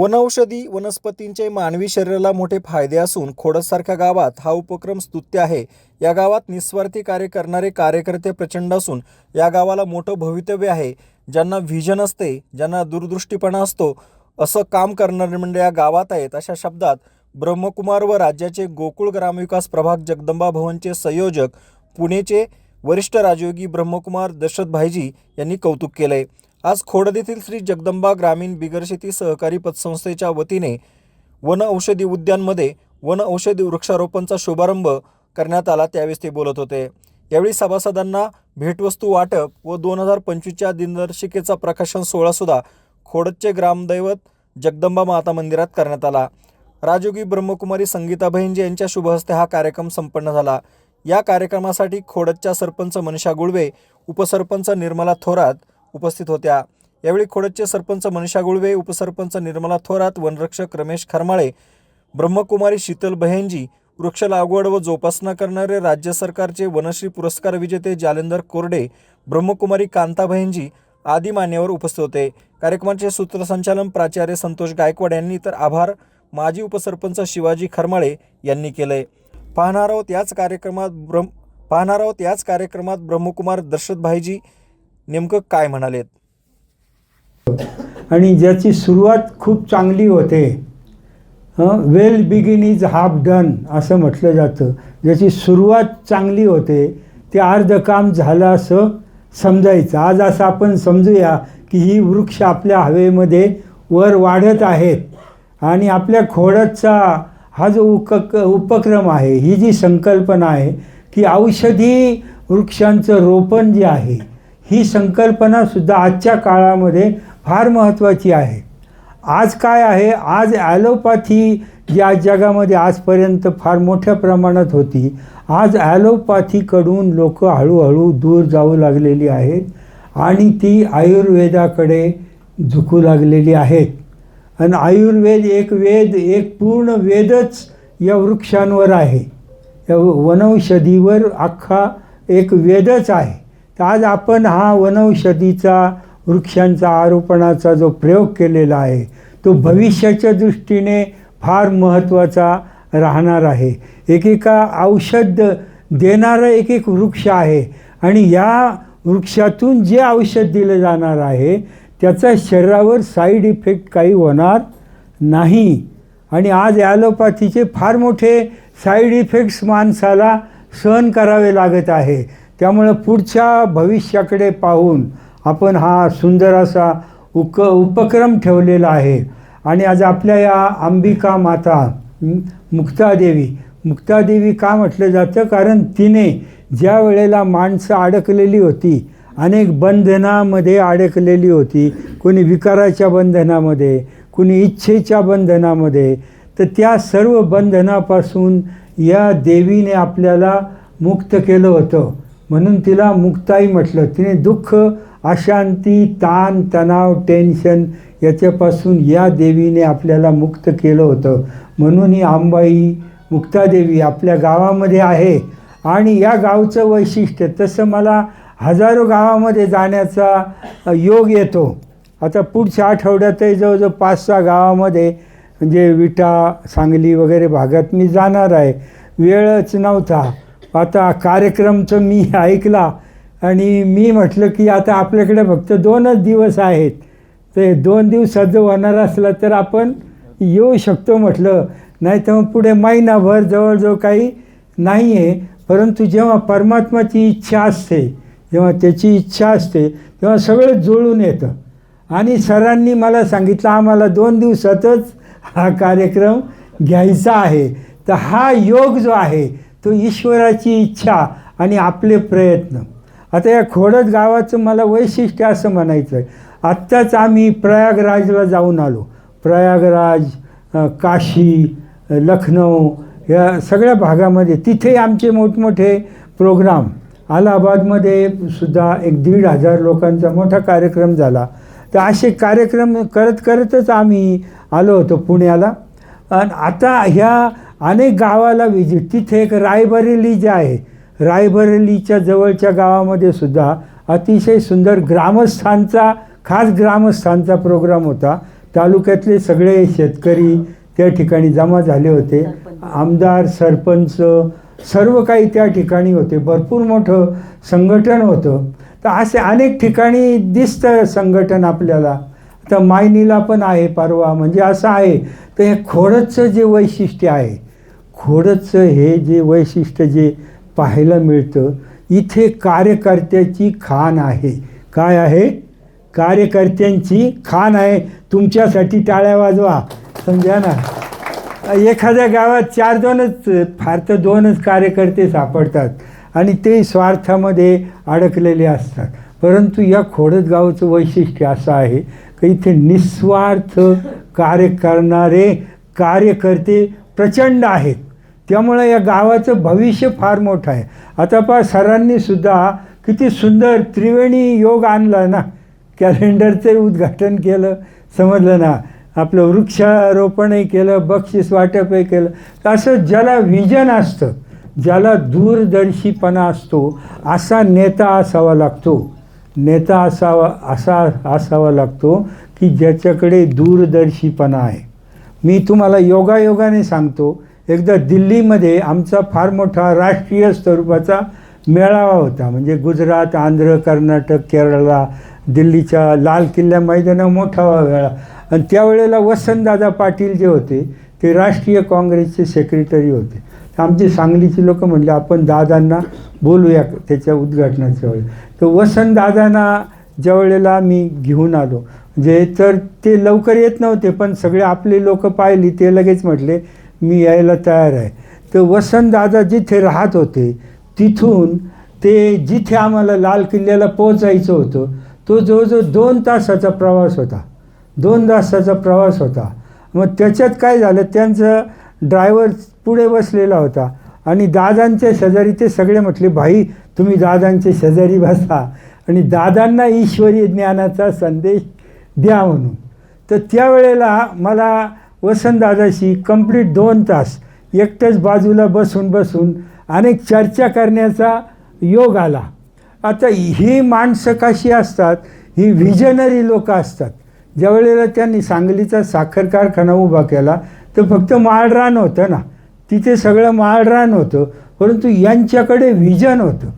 वनौषधी वनस्पतींचे मानवी शरीराला मोठे फायदे असून खोडसारख्या गावात हा उपक्रम स्तुत्य आहे. या गावात निस्वार्थी कार्य करणारे कार्यकर्ते प्रचंड असून या गावाला मोठं भवितव्य आहे. ज्यांना व्हिजन असते ज्यांना दूरदृष्टीपणा असतो असं काम करणारे मंडळ या गावात आहेत अशा शब्दात ब्रह्मकुमार व राज्याचे गोकुळ ग्रामविकास प्रभाग जगदंबा भवनचे संयोजक पुणेचे वरिष्ठ राजयोगी ब्रह्मकुमार दशरथ भाईजी यांनी कौतुक केलंय. आज खोडद येथील श्री जगदंबा ग्रामीण बिगरशेती सहकारी पतसंस्थेच्या वतीने वन औषधी उद्यानमध्ये वन औषधी वृक्षारोपणचा शुभारंभ करण्यात आला त्यावेळेस ते बोलत होते. यावेळी सभासदांना भेटवस्तू वाटप व दोन हजार पंचवीसच्या दिनदर्शिकेचा प्रकाशन सोहळासुद्धा खोडदचे ग्रामदैवत जगदंबा माता मंदिरात करण्यात आला. राजयोगी ब्रह्मकुमारी संगीता बहिंजे यांच्या शुभहस्ते हा कार्यक्रम संपन्न झाला. या कार्यक्रमासाठी खोडदच्या सरपंच मनीषा गुळवे उपसरपंच निर्मला थोरात उपस्थित होत्या. यावेळी खोडदचे सरपंच मनीषा गुळवे उपसरपंच निर्मला थोरात वनरक्षक रमेश खरमाळे ब्रह्मकुमारी शीतल बहेंजी वृक्ष लागवड व जोपासना करणारे राज्य सरकारचे वनश्री पुरस्कार विजेते जालेंदर कोरडे ब्रह्मकुमारी कांता बहेंजी आदी मान्यवर उपस्थित होते. कार्यक्रमाचे सूत्रसंचालन प्राचार्य संतोष गायकवाड यांनी तर आभार माजी उपसरपंच शिवाजी खरमाळे यांनी केले. पाहणार आहोत याच कार्यक्रमात ब्रह्म पाहणार आहोत याच कार्यक्रमात ब्रह्मकुमार दर्शत भाईजी नेमकं काय म्हणालेत? आणि ज्याची सुरुवात खूप चांगली होते. Well begin is half done असं म्हटलं जातं. ज्याची सुरुवात चांगली होते ते अर्ध काम झालं असं समजायचं. आज असं आपण समजूया की ही वृक्ष आपल्या हवेमध्ये वर वाढत आहेत. आणि आपल्या खोडचा हा जो उक उपक्रम आहे ही जी संकल्पना आहे की औषधी वृक्षांचं रोपण जे आहे ही संकल्पनासुद्धा आजच्या काळामध्ये फार महत्त्वाची आहे. आज काय आहे? आज ॲलोपॅथी या जगामध्ये आजपर्यंत फार मोठ्या प्रमाणात होती. आज ॲलोपॅथीकडून लोक हळूहळू दूर जाऊ लागलेली आहेत आणि ती आयुर्वेदाकडे झुकू लागलेली आहेत. आणि आयुर्वेद एक वेद एक पूर्ण वेदच या वृक्षांवर आहे. या वनौषधीवर अख्खा एक वेदच आहे. आज आपण हा वनौषधीचा वृक्षांचा आरोपणाचा जो प्रयोग केलेला आहे तो भविष्याच्या दृष्टीने फार महत्त्वाचा राहणार आहे. एकेका औषध देणारा एक एक वृक्ष आहे आणि या वृक्षातून जे औषध दिलं जाणार आहे त्याचा शरीरावर साईड इफेक्ट काही होणार नाही. आणि आज ॲलोपॅथीचे फार मोठे साईड इफेक्ट्स माणसाला सहन करावे लागत आहे. त्यामुळं पुढच्या भविष्याकडे पाहून आपण हा सुंदर असा उक उपक्रम ठेवलेला आहे. आणि आज आपल्या या अंबिका माता मुक्तादेवी मुक्तादेवी का म्हटलं जातं? कारण तिने ज्या वेळेला माणसं अडकलेली होती अनेक बंधनामध्ये अडकलेली होती कोणी विकाराच्या बंधनामध्ये कोणी इच्छेच्या बंधनामध्ये तर त्या सर्व बंधनापासून या देवीने आपल्याला मुक्त केलं होतं. म्हणून तिला मुक्ताई म्हटलं. तिने दुःख अशांती ताण तणाव टेन्शन याच्यापासून या देवीने आपल्याला मुक्त केलं होतं. म्हणून ही आंबाई मुक्तादेवी आपल्या गावामध्ये आहे आणि या गावचं वैशिष्ट्य तसं मला हजारो गावामध्ये जाण्याचा योग येतो. आता पुढच्या आठवड्यातही जवळजवळ पाच सहा गावामध्ये म्हणजे विटा सांगली वगैरे भागात मी जाणार आहे. वेळच नव्हता. आता कार्यक्रमचं मी ऐकला आणि मी म्हटलं की आता आपल्याकडे फक्त दोनच दिवस आहेत. ते दोन दिवसात जर होणार असला तर आपण येऊ शकतो म्हटलं. नाही तर मग पुढे महिनाभर जवळजवळ काही नाही आहे परंतु जेव्हा परमात्माची इच्छा असते जेव्हा त्याची इच्छा असते तेव्हा सगळं जुळून येतं. आणि सरांनी मला सांगितलं आम्हाला दोन दिवसातच हा कार्यक्रम घ्यायचा आहे. तर हा योग जो आहे तो ईश्वराची इच्छा आणि आपले प्रयत्न. आता या खोडद गावाचं मला वैशिष्ट्य असं म्हणायचं आहे. आत्ताच आम्ही प्रयागराजला जाऊन आलो. प्रयागराज काशी लखनौ या सगळ्या भागामध्ये तिथे आमचे मोठमोठे प्रोग्राम. अलाहाबादमध्ये सुद्धा एक दीड हजार लोकांचा मोठा कार्यक्रम झाला. तर असे कार्यक्रम करत करतच आम्ही आलो होतो पुण्याला. आणि आता ह्या अनेक गावाला विजिट तिथे एक रायबरेली जे आहे रायबरेलीच्या जवळच्या गावामध्ये सुद्धा अतिशय सुंदर ग्रामस्थांचा खास ग्रामस्थांचा प्रोग्राम होता. तालुक्यातले सगळे शेतकरी त्या ठिकाणी जमा झाले होते. आमदार सरपंच सर्व काही त्या ठिकाणी होते. भरपूर मोठं संघटन होतं. तर असे अनेक ठिकाणी दिसतं संघटन आपल्याला. आता मायनीला पण आहे परवा. म्हणजे असं आहे तर हे खोडचं जे वैशिष्ट्य आहे खोडचं हे जे वैशिष्ट्य जे पाहायला मिळतं इथे कार्यकर्त्याची खाण आहे. काय आहे? कार्यकर्त्यांची खाण आहे. तुमच्यासाठी टाळ्या वाजवा. समजा ना एखाद्या गावात चार दोनच फार तर दोनच कार्यकर्ते सापडतात आणि ते स्वार्थामध्ये अडकलेले असतात. परंतु या खोडद गावाचं वैशिष्ट्य असं आहे की इथे निस्वार्थ कार्य करणारे कार्यकर्ते प्रचंड आहेत. त्यामुळे या गावाचं भविष्य फार मोठं आहे. आता पहा सरांनी सुद्धा किती सुंदर त्रिवेणी योग आणला ना. कॅलेंडरचं उद्घाटन केलं समजलं ना. आपलं वृक्षारोपणही केलं बक्षीस वाटपही केलं. असं ज्याला विजन असतं ज्याला दूरदर्शीपणा असतो असा नेता असावा लागतो. नेता असावा असा असावा लागतो की ज्याच्याकडे दूरदर्शीपणा आहे. मी तुम्हाला योगायोगाने सांगतो एकदा दिल्लीमध्ये आमचा फार मोठा राष्ट्रीय स्वरूपाचा मेळावा होता. म्हणजे गुजरात आंध्र कर्नाटक केरळला दिल्लीच्या लाल किल्ल्या मैदानावर मोठा वेळा आणि त्यावेळेला वसंतदादा पाटील जे होते ते राष्ट्रीय काँग्रेसचे सेक्रेटरी होते. तर आमची सांगलीची लोकं म्हणले आपण दादांना बोलूया त्याच्या उद्घाटनाच्या वेळेला. तर वसंतदादांना ज्या वेळेला मी घेऊन आलो म्हणजे तर ते लवकर येत नव्हते पण सगळे आपले लोक पाहिली ते लगेच म्हटले मी यायला तयार आहे. तर वसंतदादा जिथे राहत होते तिथून ते जिथे आम्हाला लाल किल्ल्याला पोहोचायचं होतं तो जवळजवळ दोन तासाचा प्रवास होता. दोन तासाचा प्रवास होता. मग त्याच्यात काय झालं त्यांचं ड्रायव्हर पुढे बसलेला होता आणि दादांच्या शेजारी ते सगळे म्हटले भाई तुम्ही दादांच्या शेजारी बसा आणि दादांना ईश्वरी ज्ञानाचा संदेश द्या म्हणून. तर त्यावेळेला मला वसंतदादाशी कंप्लीट दोन तास एकटंच बाजूला बसून बसून अनेक चर्चा करण्याचा योग आला. आता ही माणसं कशी असतात? ही व्हिजनरी लोक असतात. ज्यावेळेला त्यांनी सांगलीचा साखर कारखाना उभा केला तर फक्त माळरान होतं ना. तिथे सगळं माळरान होतं परंतु यांच्याकडे व्हिजन होतं.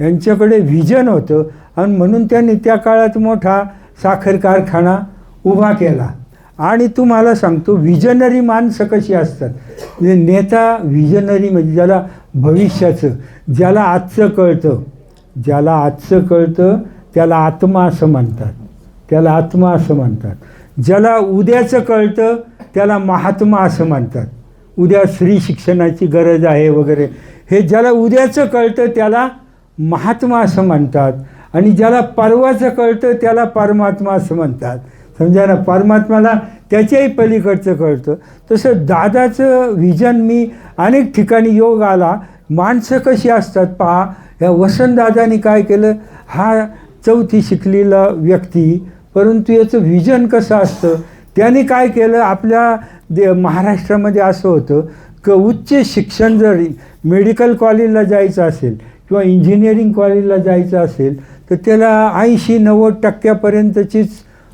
यांच्याकडे व्हिजन होतं आणि म्हणून त्यांनी त्या काळात मोठा साखर कारखाना उभा केला. आणि तुम्हाला सांगतो विजनरी माणसं कशी असतात? म्हणजे नेता विजनरी म्हणजे ज्याला भविष्याचं ज्याला आजचं कळतं ज्याला आजचं कळतं त्याला आत्मा असं म्हणतात. त्याला आत्मा असं म्हणतात. ज्याला उद्याचं कळतं त्याला महात्मा असं म्हणतात. उद्या स्त्री शिक्षणाची गरज आहे वगैरे. हे ज्याला उद्याचं कळतं त्याला महात्मा असं म्हणतात. आणि ज्याला परवाचं कळतं त्याला परमात्मा असं म्हणतात. समजा ना परमात्माला त्याच्याही पलीकडचं कळतं. तसं दादाचं व्हिजन मी अनेक ठिकाणी योग आला. माणसं कशी असतात पहा या वसंतदादानी काय केलं? हा चौथी शिकलेला व्यक्ती परंतु याचं व्हिजन कसं असतं? त्याने काय केलं? आपल्या दे महाराष्ट्रामध्ये असं होतं की उच्च शिक्षण जर मेडिकल कॉलेजला जायचं असेल किंवा इंजिनिअरिंग कॉलेजला जायचं असेल तर त्याला ऐंशी नव्वद टक्क्यापर्यंतचीच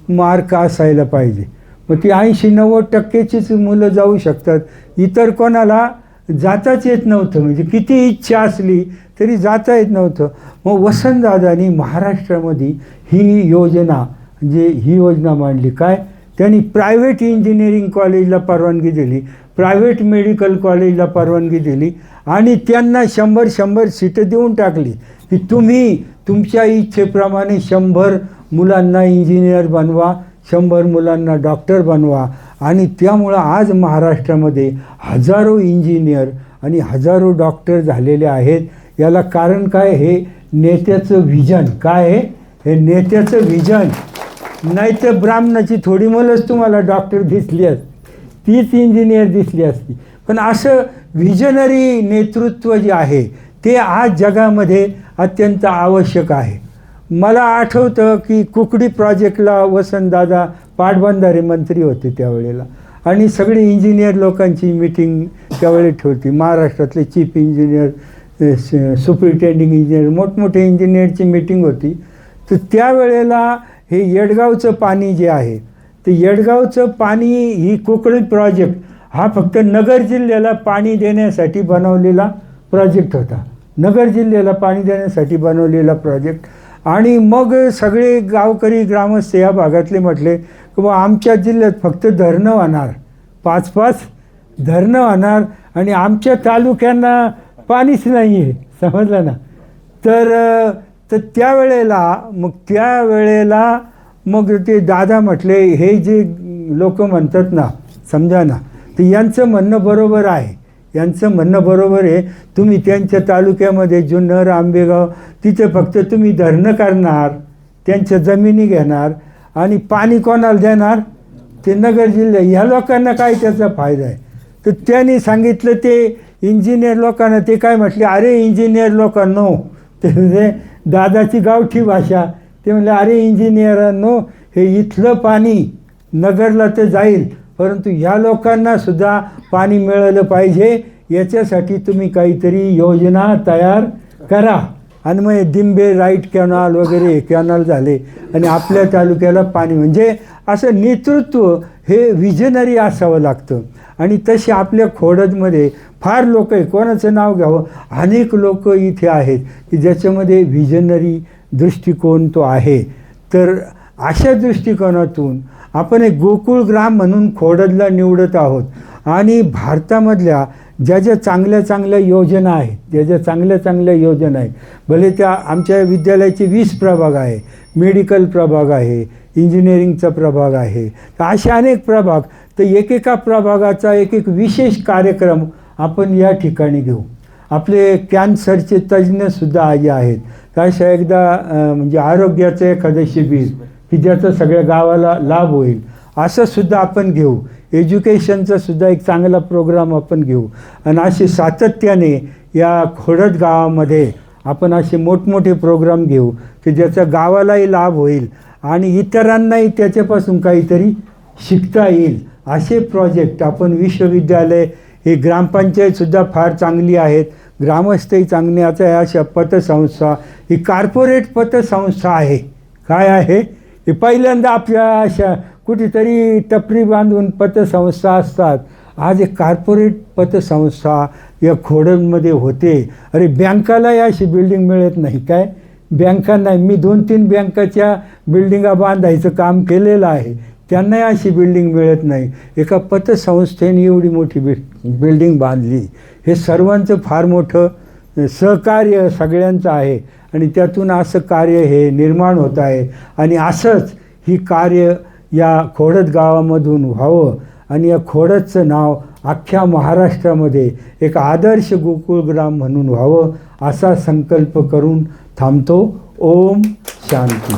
मार्क असायला पाहिजे? मग ती ऐंशी नव्वद टक्केचीच मुलं जाऊ शकतात. इतर कोणाला जाताच येत नव्हतं. म्हणजे किती इच्छा असली तरी जाता येत नव्हतं. मग वसंतदादानी महाराष्ट्रामध्ये ही योजना जे ही योजना मांडली. काय? त्यांनी प्रायव्हेट इंजिनिअरिंग कॉलेजला परवानगी दिली. प्रायव्हेट मेडिकल कॉलेजला परवानगी दिली. आणि त्यांना शंभर शंभर सीटं देऊन टाकली. की तुम्ही तुमच्या इच्छेप्रमाणे शंभर मुलांना इंजिनियर बनवा शंभर मुलांना डॉक्टर बनवा. आणि त्यामुळं आज महाराष्ट्रामध्ये हजारो इंजिनियर आणि हजारो डॉक्टर झालेले आहेत. याला कारण काय? हे नेत्याचं व्हिजन काय आहे? हे नेत्याचं व्हिजन नाही तर ब्राह्मणाची थोडी मुलंच तुम्हाला डॉक्टर दिसली असती तीच इंजिनियर दिसली असती. पण असं व्हिजनरी नेतृत्व जे आहे ते आज जगामध्ये अत्यंत आवश्यक आहे. मला आठवतं की कुकडी प्रोजेक्टला वसंतदादा पाटबंधारे मंत्री होते त्यावेळेला. आणि सगळे इंजिनियर लोकांची मिटिंग त्यावेळी ठेवती महाराष्ट्रातले चीफ इंजिनियर सुपरिटेंडिंग इंजिनियर मोठमोठे इंजिनियरची मिटिंग होती. तर त्यावेळेला हे येडगावचं पाणी जे आहे ते येडगावचं पाणी ही कोकणी प्रोजेक्ट हा फक्त नगर जिल्ह्याला पाणी देण्यासाठी बनवलेला प्रोजेक्ट होता. नगर जिल्ह्याला पाणी देण्यासाठी बनवलेला प्रोजेक्ट आणि मग सगळे गावकरी ग्रामस्थ या भागातले म्हटले की बा आमच्या जिल्ह्यात फक्त धरणं वाहणार. पाच पाच धरणं वाहणार आणि आमच्या तालुक्यांना पाणीच नाही आहे समजलं ना? तर तर त्यावेळेला मग त्यावेळेला मग ते दादा म्हटले हे जे लोक म्हणतात ना समजा ना तर यांचं म्हणणं बरोबर आहे. यांचं म्हणणं बरोबर आहे. तुम्ही त्यांच्या तालुक्यामध्ये जुन्नर आंबेगाव तिथे फक्त तुम्ही धरणं करणार त्यांच्या जमिनी घेणार आणि पाणी कोणाला देणार? ते नगर जिल्ह्या ह्या लोकांना काय त्याचा फायदा आहे? तर त्यांनी सांगितलं ते इंजिनियर लोकांना ते काय म्हटले अरे इंजिनियर लोकांनो ते म्हणजे दादाची गावठी भाषा. ते म्हणले अरे इंजिनियरांनो हे इथलं पाणी नगरला ते जाईल परंतु ह्या लोकांना सुद्धा पाणी मिळालं पाहिजे. याच्यासाठी तुम्ही काहीतरी योजना तयार करा. आणि मग दिंबे राईट कॅनॉल वगैरे कॅनॉल झाले. आणि आपल्या तालुक्याला पाणी म्हणजे असं नेतृत्व हे विजनरी असावं लागतं. आणि तसे आपल्या खोडदमध्ये फार लोक आहे कोणाचं नाव घ्यावं? अनेक लोक इथे आहेत की ज्याच्यामध्ये विजनरी दृष्टिकोन तो आहे. तर अशा दृष्टिकोनातून आपण एक गोकुळ ग्राम म्हणून खोडदला निवडत आहोत. आणि भारतामधल्या ज्या ज्या चांगल्या चांगल्या योजना आहेत ज्या ज्या चांगल्या चांगल्या योजना आहेत भले त्या आमच्या विद्यालयाचे वीस प्रभाग आहे मेडिकल प्रभाग आहे इंजिनिअरिंगचा प्रभाग आहे तर असे अनेक प्रभाग तर एकेका प्रभागाचा एक एक विशेष कार्यक्रम आपण या ठिकाणी घेऊ. आपले कॅन्सरचे तज्ज्ञसुद्धा आजी आहेत. तर अशा एकदा म्हणजे आरोग्याचं एखादं शिबिर की ज्याचा सगळ्या गावाला लाभ होईल. असं सुद्धा आपण घेऊ. एज्युकेशनचा सुद्धा एक चांगला प्रोग्राम आपण घेऊ. आणि असे सातत्याने या खोडद गावामध्ये आपण असे मोठमोठे प्रोग्राम घेऊ की ज्याचा गावालाही लाभ होईल आणि इतरांनाही त्याच्यापासून काहीतरी शिकता येईल. असे प्रोजेक्ट आपण विश्वविद्यालय ही ग्रामपंचायतसुद्धा फार चांगली आहेत. ग्रामस्थही चांगली. आता या अशा पतसंस्था ही कार्पोरेट पतसंस्था आहे. काय आहे? हे पहिल्यांदा आपल्या अशा कुठेतरी टपरी बांधून पतसंस्था असतात. आज एक कार्पोरेट पतसंस्था या खोड्यांमध्ये होते. अरे बँकालाही अशी बिल्डिंग मिळत नाही काय? बँकांना मी दोन तीन बँकाच्या बिल्डिंगा बांधायचं काम केलेलं आहे. त्यांनाही अशी बिल्डिंग मिळत नाही. एका पतसंस्थेने एवढी मोठी बिल बिल्डिंग बांधली. हे सर्वांचं फार मोठं सहकार्य सगळ्यांचं आहे. आणि त्यातून असं कार्य हे निर्माण होत आहे. आणि असंच ही कार्य या खोडद गावामधून व्हावं आणि या खोडदचं नाव अख्ख्या महाराष्ट्रामध्ये एक आदर्श गोकुळग्राम म्हणून व्हावं असा संकल्प करून थांबतो. ओम शांती.